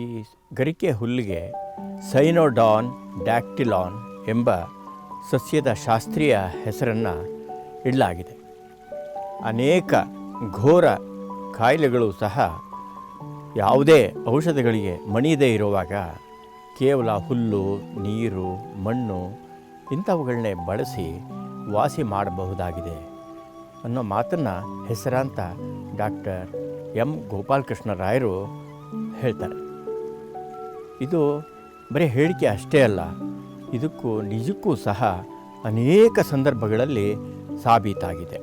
ಈ ಗರಿಕೆ ಹುಲ್ಲಿಗೆ ಸೈನೋಡಾನ್ ಡ್ಯಾಕ್ಟಿಲಾನ್ ಎಂಬ ಸಸ್ಯದ ಶಾಸ್ತ್ರೀಯ ಹೆಸರನ್ನು ಇಡಲಾಗಿದೆ. ಅನೇಕ ಘೋರ ಕಾಯಿಲೆಗಳು ಸಹ ಯಾವುದೇ ಔಷಧಗಳಿಗೆ ಮಣಿಯದೇ ಇರುವಾಗ ಕೇವಲ ಹುಲ್ಲು, ನೀರು, ಮಣ್ಣು ಇಂಥವುಗಳನ್ನೇ ಬಳಸಿ ವಾಸಿ ಮಾಡಬಹುದಾಗಿದೆ ಅನ್ನೋ ಮಾತನ್ನು ಹೆಸರಾಂತ ಡಾಕ್ಟರ್ ಎಂ ಗೋಪಾಲಕೃಷ್ಣ ರಾಯರು ಹೇಳ್ತಾರೆ. ಇದು ಬರೀ ಹೇಳಿಕೆ ಅಷ್ಟೇ ಅಲ್ಲ, ಇದಕ್ಕೂ ನಿಜಕ್ಕೂ ಸಹ ಅನೇಕ ಸಂದರ್ಭಗಳಲ್ಲಿ ಸಾಬೀತಾಗಿದೆ.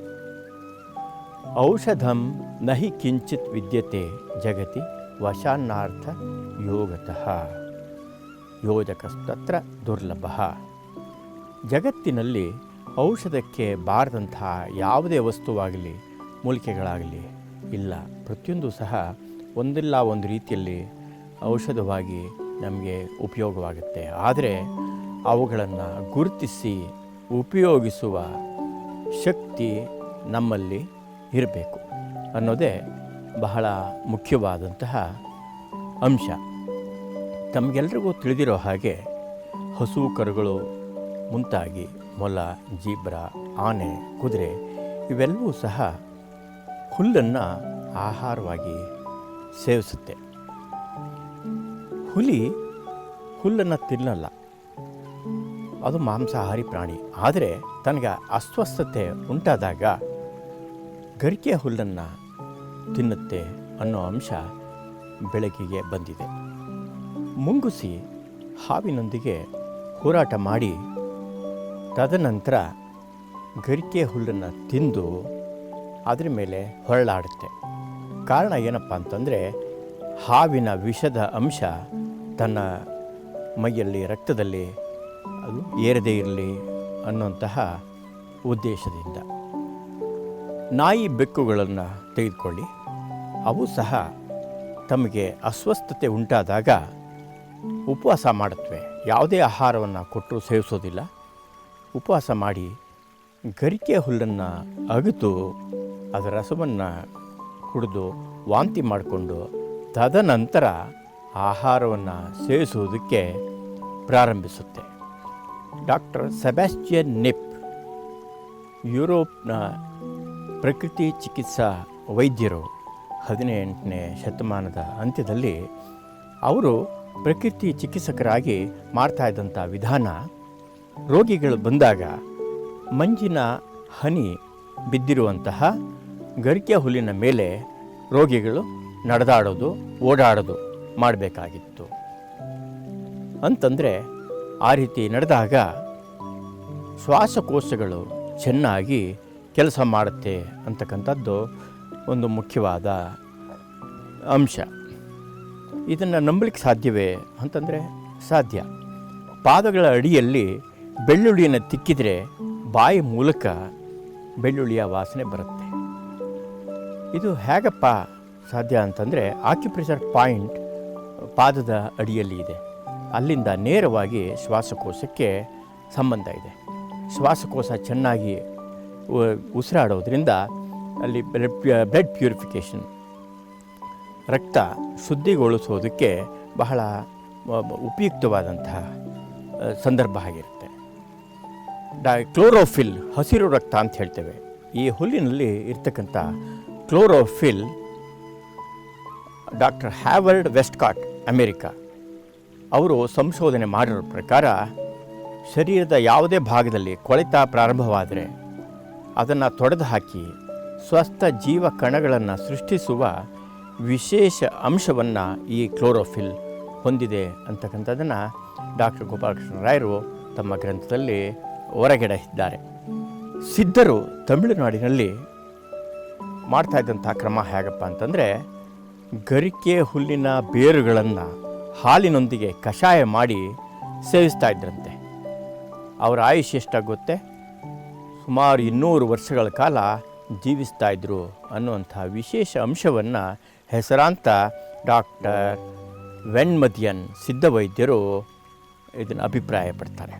ಔಷಧಂ ನಹಿ ಕಿಂಚಿತ್ ವಿದ್ಯತೆ ಜಗತಿ ವಶಾನ್ನಾರ್ಥ ಯೋಗತಃ. ಯೋಜಕಸ್ತತ್ರ ದುರ್ಲಭ. ಜಗತ್ತಿನಲ್ಲಿ ಔಷಧಕ್ಕೆ ಬಾರದಂತಹ ಯಾವುದೇ ವಸ್ತುವಾಗಲಿ, ಮೂಲಿಕೆಗಳಾಗಲಿ ಇಲ್ಲ. ಪ್ರತಿಯೊಂದು ಸಹ ಒಂದಿಲ್ಲ ಒಂದು ರೀತಿಯಲ್ಲಿ ಔಷಧವಾಗಿ ನಮಗೆ ಉಪಯೋಗವಾಗುತ್ತೆ. ಆದರೆ ಅವುಗಳನ್ನು ಗುರುತಿಸಿ ಉಪಯೋಗಿಸುವ ಶಕ್ತಿ ನಮ್ಮಲ್ಲಿ ಇರಬೇಕು ಅನ್ನೋದೇ ಬಹಳ ಮುಖ್ಯವಾದಂತಹ ಅಂಶ. ತಮಗೆಲ್ರಿಗೂ ತಿಳಿದಿರೋ ಹಾಗೆ ಹಸು, ಕರುಗಳು, ಮುಂತಾಗಿ ಮೊಲ, ಜೀಬ್ರ, ಆನೆ, ಕುದುರೆ ಇವೆಲ್ಲವೂ ಸಹ ಹುಲ್ಲನ್ನು ಆಹಾರವಾಗಿ ಸೇವಿಸುತ್ತೆ. ಹುಲಿ ಹುಲ್ಲನ್ನು ತಿನ್ನಲ್ಲ. ಅದು ಮಾಂಸಾಹಾರಿ ಪ್ರಾಣಿ. ಆದರೆ ತನಗೆ ಅಸ್ವಸ್ಥತೆ ಉಂಟಾದಾಗ ಗರಿಕೆ ಹುಲ್ಲನ್ನು ತಿನ್ನುತ್ತೆ ಅನ್ನೋ ಅಂಶ ಬೆಳಕಿಗೆ ಬಂದಿದೆ. ಮುಂಗುಸಿ ಹಾವಿನೊಂದಿಗೆ ಹೋರಾಟ ಮಾಡಿ ತದನಂತರ ಗರಿಕೆ ಹುಲ್ಲನ್ನು ತಿಂದು ಅದರ ಮೇಲೆ ಹೊರಳಾಡುತ್ತೆ. ಕಾರಣ ಏನಪ್ಪ ಅಂತಂದರೆ ಹಾವಿನ ವಿಷದ ಅಂಶ ತನ್ನ ಮೈಯಲ್ಲಿ ರಕ್ತದಲ್ಲಿ ಅದು ಏರದೇ ಇರಲಿ ಅನ್ನುವಂತಹ ಉದ್ದೇಶದಿಂದ ನಾಯಿ ಬೆಕ್ಕುಗಳನ್ನು ತೆಗೆದುಕೊಳ್ಳಿ. ಅವು ಸಹ ತಮಗೆ ಅಸ್ವಸ್ಥತೆ ಉಂಟಾದಾಗ ಉಪವಾಸ ಮಾಡುತ್ತವೆ. ಯಾವುದೇ ಆಹಾರವನ್ನು ಕೊಟ್ಟರೂ ಸೇವಿಸೋದಿಲ್ಲ. ಉಪವಾಸ ಮಾಡಿ ಗರಿಕೆ ಹುಲ್ಲನ್ನು ಅಗಿದು, ಅದರ ರಸವನ್ನು ಕುಡಿದು ವಾಂತಿ ಮಾಡಿಕೊಂಡು ತದನಂತರ ಆಹಾರವನ್ನು ಸೇವಿಸುವುದಕ್ಕೆ ಪ್ರಾರಂಭಿಸುತ್ತೆ. ಡಾಕ್ಟರ್ ಸೆಬಾಸ್ಟಿಯನ್ ನಿಪ್, ಯುರೋಪ್ನ ಪ್ರಕೃತಿ ಚಿಕಿತ್ಸಾ ವೈದ್ಯರು ಹದಿನೆಂಟನೇ ಶತಮಾನದ ಅಂತ್ಯದಲ್ಲಿ ಅವರು ಪ್ರಕೃತಿ ಚಿಕಿತ್ಸಕರಾಗಿ ಮಾಡ್ತಾ ಇದ್ದಂಥ ವಿಧಾನ, ರೋಗಿಗಳು ಬಂದಾಗ ಮಂಜಿನ ಹನಿ ಬಿದ್ದಿರುವಂತಹ ಗರಿಕೆ ಹುಲ್ಲಿನ ಮೇಲೆ ರೋಗಿಗಳು ನಡೆದಾಡೋದು, ಓಡಾಡೋದು. ಮಾಡಬೇಕಾಗಿತ್ತು. ಅಂತಂದರೆ ಆ ರೀತಿ ನಡೆದಾಗ ಶ್ವಾಸಕೋಶಗಳು ಚೆನ್ನಾಗಿ ಕೆಲಸ ಮಾಡುತ್ತೆ ಅಂತಕ್ಕಂಥದ್ದು ಒಂದು ಮುಖ್ಯವಾದ ಅಂಶ. ಇದನ್ನು ನಂಬಲಿಕ್ಕೆ ಸಾಧ್ಯವೇ ಅಂತಂದರೆ ಸಾಧ್ಯ. ಪಾದಗಳ ಅಡಿಯಲ್ಲಿ ಬೆಳ್ಳುಳ್ಳಿಯನ್ನು ತಿಕ್ಕಿದರೆ ಬಾಯಿ ಮೂಲಕ ಬೆಳ್ಳುಳ್ಳಿಯ ವಾಸನೆ ಬರುತ್ತೆ. ಇದು ಹೇಗಪ್ಪ ಸಾಧ್ಯ ಅಂತಂದರೆ ಆಕ್ಯುಪ್ರೆಷರ್ ಪಾಯಿಂಟ್ ಪಾದದ ಅಡಿಯಲ್ಲಿ ಇದೆ. ಅಲ್ಲಿಂದ ನೇರವಾಗಿ ಶ್ವಾಸಕೋಶಕ್ಕೆ ಸಂಬಂಧ ಇದೆ. ಶ್ವಾಸಕೋಶ ಚೆನ್ನಾಗಿ ಉಸಿರಾಡೋದ್ರಿಂದ ಅಲ್ಲಿ ಬ್ಲಡ್ ಬ್ಲಡ್ ಪ್ಯೂರಿಫಿಕೇಷನ್, ರಕ್ತ ಶುದ್ಧಿಗೊಳಿಸೋದಕ್ಕೆ ಬಹಳ ಉಪಯುಕ್ತವಾದಂತಹ ಸಂದರ್ಭ ಆಗಿರುತ್ತೆ. ಡಾ, ಕ್ಲೋರೋಫಿಲ್ ಹಸಿರು ರಕ್ತ ಅಂತ ಹೇಳ್ತೇವೆ. ಈ ಹುಲ್ಲಿನಲ್ಲಿ ಇರ್ತಕ್ಕಂಥ chlorophyll doctor Howard Westcott America. ಅವರು ಸಂಶೋಧನೆ ಮಾಡಿರೋ ಪ್ರಕಾರ, ಶರೀರದ ಯಾವುದೇ ಭಾಗದಲ್ಲಿ ಕೊಳೆತ ಪ್ರಾರಂಭವಾದರೆ, ಅದನ್ನು ತೊಡೆದು ಹಾಕಿ ಸ್ವಸ್ಥ ಜೀವ ಕಣಗಳನ್ನು ಸೃಷ್ಟಿಸುವ ವಿಶೇಷ ಅಂಶವನ್ನು ಈ ಕ್ಲೋರೋಫಿಲ್ ಹೊಂದಿದೆ ಅಂತಕ್ಕಂಥದ್ದನ್ನು ಡಾಕ್ಟರ್ ಗೋಪಾಲಕೃಷ್ಣ ರಾಯರು ತಮ್ಮ ಗ್ರಂಥದಲ್ಲಿ ಹೊರಗೆಡಹಿದ್ದಾರೆ ಸಿದ್ಧರು ತಮಿಳುನಾಡಿನಲ್ಲಿ ಮಾಡ್ತಾ ಇದ್ದಂಥ ಕ್ರಮ ಹೇಗಪ್ಪ ಅಂತಂದರೆ ಗರಿಕೆ ಹುಲ್ಲಿನ ಬೇರುಗಳನ್ನು ಹಾಲಿನೊಂದಿಗೆ ಕಷಾಯ ಮಾಡಿ ಸೇವಿಸ್ತಾ ಇದ್ರಂತೆ. ಅವರ ಆಯುಷ್ ಎಷ್ಟಾಗುತ್ತೆ? ಸುಮಾರು ಇನ್ನೂರು ವರ್ಷಗಳ ಕಾಲ ಜೀವಿಸ್ತಾ ಇದ್ದರು ಅನ್ನುವಂಥ ವಿಶೇಷ ಅಂಶವನ್ನು ಹೆಸರಾಂತ ಡಾಕ್ಟರ್ ವೆಣ್ಮದಿಯನ್ ಸಿದ್ಧವೈದ್ಯರು ಇದನ್ನು ಅಭಿಪ್ರಾಯಪಡ್ತಾರೆ.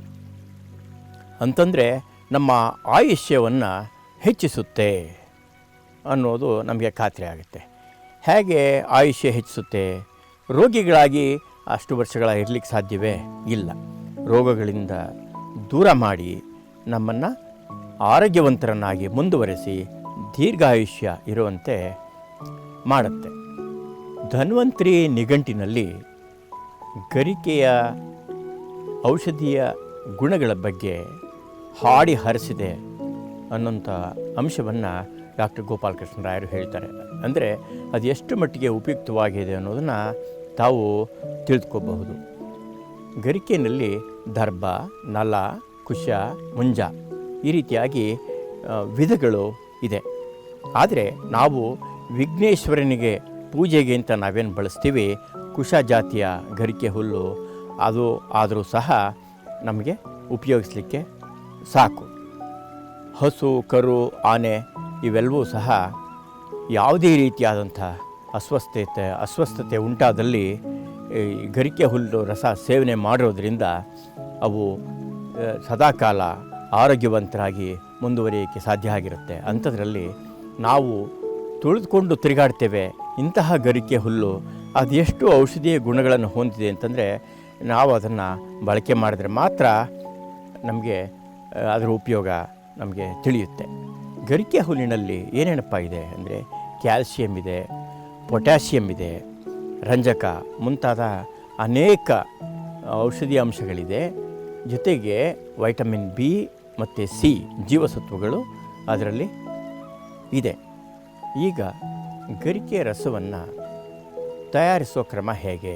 ಅಂತಂದರೆ ನಮ್ಮ ಆಯುಷ್ಯವನ್ನು ಹೆಚ್ಚಿಸುತ್ತೆ ಅನ್ನೋದು ನಮಗೆ ಖಾತ್ರಿ ಆಗುತ್ತೆ. ಹೇಗೆ ಆಯುಷ್ಯ ಹೆಚ್ಚಿಸುತ್ತೆ ರೋಗಿಗಳಾಗಿ ಅಷ್ಟು ವರ್ಷಗಳ ಇರಲಿಕ್ಕೆ ಸಾಧ್ಯವೇ ಇಲ್ಲ. ರೋಗಗಳಿಂದ ದೂರ ಮಾಡಿ ನಮ್ಮನ್ನು ಆರೋಗ್ಯವಂತರನ್ನಾಗಿ ಮುಂದುವರೆಸಿ ದೀರ್ಘಾಯುಷ್ಯ ಇರುವಂತೆ ಮಾಡುತ್ತೆ. ಧನ್ವಂತರಿ ನಿಘಂಟಿನಲ್ಲಿ ಗರಿಕೆಯ ಔಷಧೀಯ ಗುಣಗಳ ಬಗ್ಗೆ ಹಾಡಿ ಹರಿಸಿದೆ ಅನ್ನೋಂಥ ಅಂಶವನ್ನು ಡಾಕ್ಟರ್ ಗೋಪಾಲಕೃಷ್ಣ ರಾಯರು ಹೇಳ್ತಾರೆ. ಅಂದರೆ ಅದು ಎಷ್ಟು ಮಟ್ಟಿಗೆ ಉಪಯುಕ್ತವಾಗಿದೆ ಅನ್ನೋದನ್ನು ತಾವು ತಿಳಿದುಕೋಬಹುದು ಗರಿಕೆಯಲ್ಲಿ ದರ್ಭ ನಲ ಕುಶ, ಮುಂಜ ಈ ರೀತಿಯಾಗಿ ವಿಧಗಳು ಇದೆ. ಆದರೆ ನಾವು ವಿಘ್ನೇಶ್ವರನಿಗೆ ಪೂಜೆಗೆ ಅಂತ ನಾವೇನು ಬಳಸ್ತೀವಿ, ಕುಶ ಜಾತಿಯ ಗರಿಕೆ ಹುಲ್ಲು, ಅದು ಆದರೂ ಸಹ ನಮಗೆ ಉಪಯೋಗಿಸಲಿಕ್ಕೆ ಸಾಕು. ಹಸು, ಕರು, ಆನೆ ಇವೆಲ್ಲವೂ ಸಹ ಯಾವುದೇ ರೀತಿಯಾದಂಥ ಅಸ್ವಸ್ಥತೆ ಅಸ್ವಸ್ಥತೆ ಉಂಟಾದಲ್ಲಿ ಗರಿಕೆ ಹುಲ್ಲು ರಸ ಸೇವನೆ ಮಾಡೋದರಿಂದ ಅವು ಸದಾಕಾಲ ಆರೋಗ್ಯವಂತರಾಗಿ ಮುಂದುವರಿಯೋಕ್ಕೆ ಸಾಧ್ಯ ಆಗಿರುತ್ತೆ. ಅಂಥದ್ರಲ್ಲಿ ನಾವು ತುಳಿದುಕೊಂಡು ತಿರುಗಾಡ್ತೇವೆ ಇಂತಹ ಗರಿಕೆ ಹುಲ್ಲು ಅದೆಷ್ಟು ಔಷಧೀಯ ಗುಣಗಳನ್ನು ಹೊಂದಿದೆ ಅಂತಂದರೆ ನಾವು ಅದನ್ನು ಬಳಕೆ ಮಾಡಿದ್ರೆ ಮಾತ್ರ ನಮಗೆ ಅದರ ಉಪಯೋಗ ನಮಗೆ ತಿಳಿಯುತ್ತೆ. ಗರಿಕೆ ಹುಲ್ಲಿನಲ್ಲಿ ಏನೇನಪ್ಪ ಇದೆ ಅಂದರೆ ಕ್ಯಾಲ್ಸಿಯಂ ಇದೆ, ಪೊಟ್ಯಾಸಿಯಂ ಇದೆ, ರಂಜಕ ಮುಂತಾದ ಅನೇಕ ಔಷಧಿ ಅಂಶಗಳಿದೆ. ಜೊತೆಗೆ ವೈಟಮಿನ್ ಬಿ ಮತ್ತು ಸಿ ಜೀವಸತ್ವಗಳು ಅದರಲ್ಲಿ ಇದೆ. ಈಗ ಗರಿಕೆ ರಸವನ್ನು ತಯಾರಿಸುವ ಕ್ರಮ ಹೇಗೆ,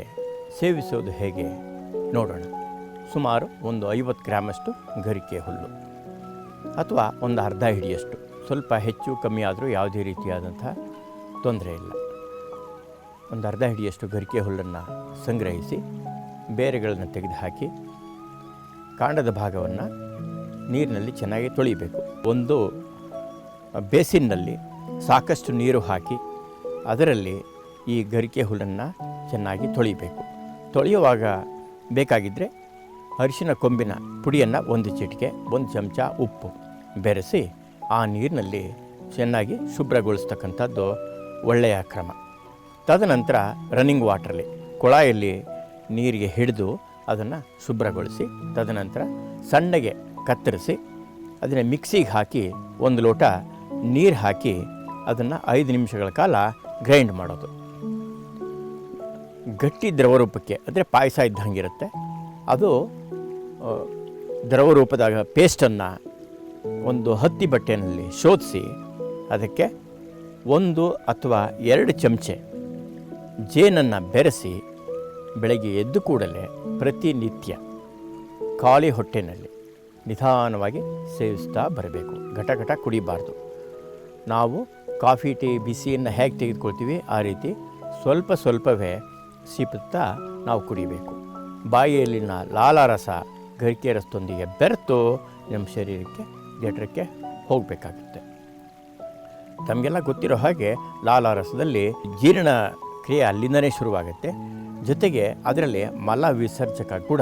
ಸೇವಿಸೋದು ಹೇಗೆ ನೋಡೋಣ. ಸುಮಾರು ಒಂದು ಐವತ್ತು ಗ್ರಾಮಷ್ಟು ಗರಿಕೆ ಹುಲ್ಲು ಅಥವಾ ಒಂದು ಅರ್ಧ ಹಿಡಿಯಷ್ಟು. ಸ್ವಲ್ಪ ಹೆಚ್ಚು ಕಮ್ಮಿ ಆದರೂ ಯಾವುದೇ ರೀತಿಯಾದಂಥ ತೊಂದರೆ ಇಲ್ಲ. ಒಂದು ಅರ್ಧ ಹಿಡಿಯಷ್ಟು ಗರಿಕೆ ಹುಲ್ಲನ್ನು ಸಂಗ್ರಹಿಸಿ ಬೇರೆಗಳನ್ನು ತೆಗೆದುಹಾಕಿ ಕಾಂಡದ ಭಾಗವನ್ನು ನೀರಿನಲ್ಲಿ ಚೆನ್ನಾಗಿ ತೊಳಿಬೇಕು. ಒಂದು ಬೇಸಿನ್ನಲ್ಲಿ ಸಾಕಷ್ಟು ನೀರು ಹಾಕಿ ಅದರಲ್ಲಿ ಈ ಗರಿಕೆ ಹುಲ್ಲನ್ನು ಚೆನ್ನಾಗಿ ತೊಳಿಬೇಕು. ತೊಳೆಯುವಾಗ ಬೇಕಾಗಿದ್ದರೆ ಅರಿಶಿನ ಕೊಂಬಿನ ಪುಡಿಯನ್ನು ಒಂದು ಚಿಟಿಕೆ, ಒಂದು ಚಮಚ ಉಪ್ಪು ಬೆರೆಸಿ ಆ ನೀರಿನಲ್ಲಿ ಚೆನ್ನಾಗಿ ಶುಭ್ರಗೊಳಿಸ್ತಕ್ಕಂಥದ್ದು ಒಳ್ಳೆಯ ಕ್ರಮ. ತದನಂತರ ರನ್ನಿಂಗ್ ವಾಟ್ರಲ್ಲಿ ಕೊಳಾಯಲ್ಲಿ ನೀರಿಗೆ ಹಿಡಿದು ಅದನ್ನು ಶುಭ್ರಗೊಳಿಸಿ, ತದನಂತರ ಸಣ್ಣಗೆ ಕತ್ತರಿಸಿ, ಅದನ್ನು ಮಿಕ್ಸಿಗೆ ಹಾಕಿ ಒಂದು ಲೋಟ ನೀರು ಹಾಕಿ ಅದನ್ನು ಐದು ನಿಮಿಷಗಳ ಕಾಲ ಗ್ರೈಂಡ್ ಮಾಡೋದು. ಗಟ್ಟಿ ದ್ರವರೂಪಕ್ಕೆ ಅಂದರೆ ಪಾಯಸ ಇದ್ದಂಗಿರುತ್ತೆ ಅದು ದ್ರವರೂಪದಾಗ ದ್ರವ ರೂಪದಾಗ ಪೇಸ್ಟನ್ನು ಒಂದು ಹತ್ತಿ ಬಟ್ಟೆಯಲ್ಲಿ ಶೋಧಿಸಿ ಅದಕ್ಕೆ ಒಂದು ಅಥವಾ ಎರಡು ಚಮಚೆ ಜೇನನ್ನು ಬೆರೆಸಿ ಬೆಳಗ್ಗೆ ಎದ್ದು ಕೂಡಲೇ ಪ್ರತಿನಿತ್ಯ ಖಾಲಿ ಹೊಟ್ಟೆನಲ್ಲಿ ನಿಧಾನವಾಗಿ ಸೇವಿಸ್ತಾ ಬರಬೇಕು. ಘಟ ಘಟ ಕುಡಿಬಾರ್ದು. ನಾವು ಕಾಫಿ, ಟೀ, ಬಿಸಿಯನ್ನು ಹೇಗೆ ತೆಗೆದುಕೊಳ್ತೀವಿ ಆ ರೀತಿ ಸ್ವಲ್ಪ ಸ್ವಲ್ಪವೇ ಸಿಪ್ತಾ ನಾವು ಕುಡಿಬೇಕು. ಬಾಯಿಯಲ್ಲಿನ ಲಾಲಾರಸ ಗರಿಕೆ ರಸದೊಂದಿಗೆ ಬೆರೆತು ನಮ್ಮ ಶರೀರಕ್ಕೆ ಜಠರಕ್ಕೆ ಹೋಗಬೇಕಾಗುತ್ತೆ. ತಮಗೆಲ್ಲ ಗೊತ್ತಿರೋ ಹಾಗೆ ಲಾಲಾರಸದಲ್ಲಿ ಜೀರ್ಣ ಕ್ರಿಯೆ ಅಲ್ಲಿಂದನೇ ಶುರುವಾಗುತ್ತೆ. ಜೊತೆಗೆ ಅದರಲ್ಲಿ ಮಲ ವಿಸರ್ಜಕ ಕೂಡ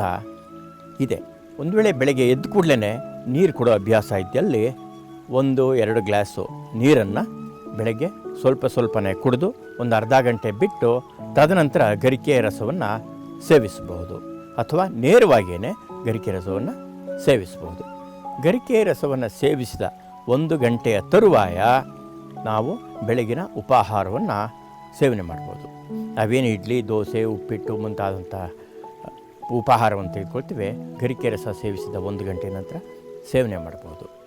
ಇದೆ. ಒಂದು ವೇಳೆ ಬೆಳಗ್ಗೆ ಎದ್ದು ಕೂಡಲೇ ನೀರು ಕೊಡೋ ಅಭ್ಯಾಸ ಇದ್ದಲ್ಲಿ ಒಂದು, ಎರಡು ಗ್ಲಾಸು ನೀರನ್ನು ಬೆಳಗ್ಗೆ ಸ್ವಲ್ಪ ಸ್ವಲ್ಪನೇ ಕುಡಿದು ಒಂದು ಅರ್ಧ ಗಂಟೆ ಬಿಟ್ಟು ತದನಂತರ ಗರಿಕೆ ರಸವನ್ನು ಸೇವಿಸಬಹುದು. ಅಥವಾ ನೇರವಾಗಿಯೇ ಗರಿಕೆ ರಸವನ್ನು ಸೇವಿಸಬಹುದು. ಗರಿಕೆ ರಸವನ್ನು ಸೇವಿಸಿದ ಒಂದು ಗಂಟೆಯ ತರುವಾಯ ನಾವು ಬೆಳಗಿನ ಉಪಾಹಾರವನ್ನು ಸೇವನೆ ಮಾಡ್ಬೋದು. ನಾವೇನು ಇಡ್ಲಿ, ದೋಸೆ, ಉಪ್ಪಿಟ್ಟು ಮುಂತಾದಂಥ ಉಪಾಹಾರವನ್ನು ತೆಗೆದುಕೊಳ್ತೀವಿ. ಗರಿಕೆ ರಸ ಸೇವಿಸಿದ ಒಂದು ಗಂಟೆ ನಂತರ ಸೇವನೆ ಮಾಡ್ಬೋದು.